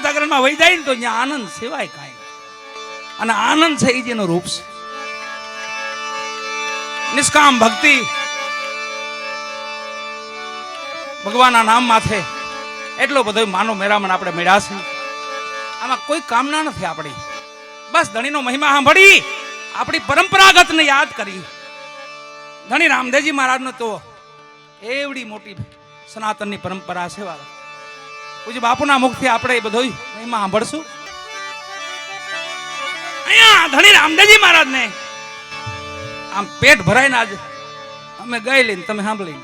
જાગરણમાં જાગરણમાં વહી જાય ને તો ત્યાં આનંદ સિવાય કાંઈ અને આનંદ છે એ જેનું રૂપ છે. નિષ્કામ ભક્તિ ભગવાનના નામ માથે એટલો બધો માનો મેરામણ આપણે મેળ્યા છે. આમાં કોઈ કામના નથી આપણી. બસ ધણીનો મહિમા સાંભળી, આપણી પરંપરાગતને યાદ કરી. ધણી રામદેવજી મહારાજનો તો એવડી મોટી સનાતનની પરંપરા છે, વાલા. પૂજ્ય બાપુના મુખથી આપણે એ બધો મહિમા સાંભળશું. અહીંયા ધણી રામદેવજી મહારાજને આમ પેટ ભરાઈને આજે અમે ગઈ લઈને તમે સાંભળી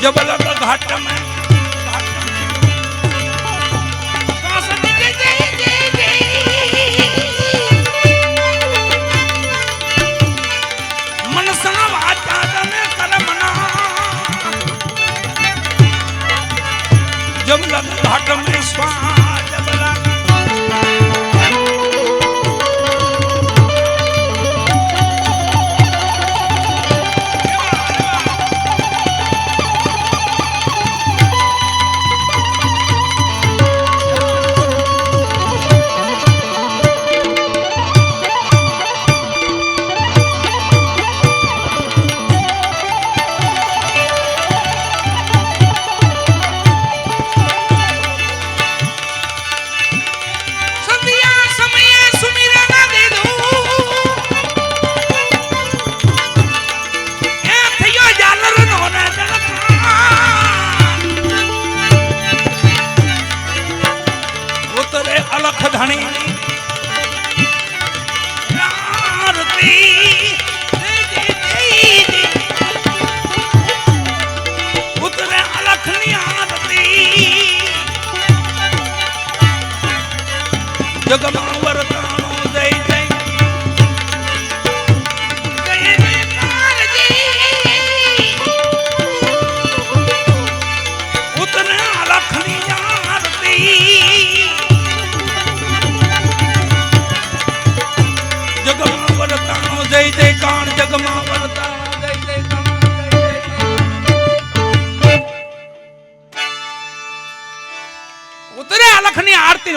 જબલક ઘાટ મેં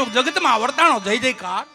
જગતમાં વર્તાણો જય જયકાર.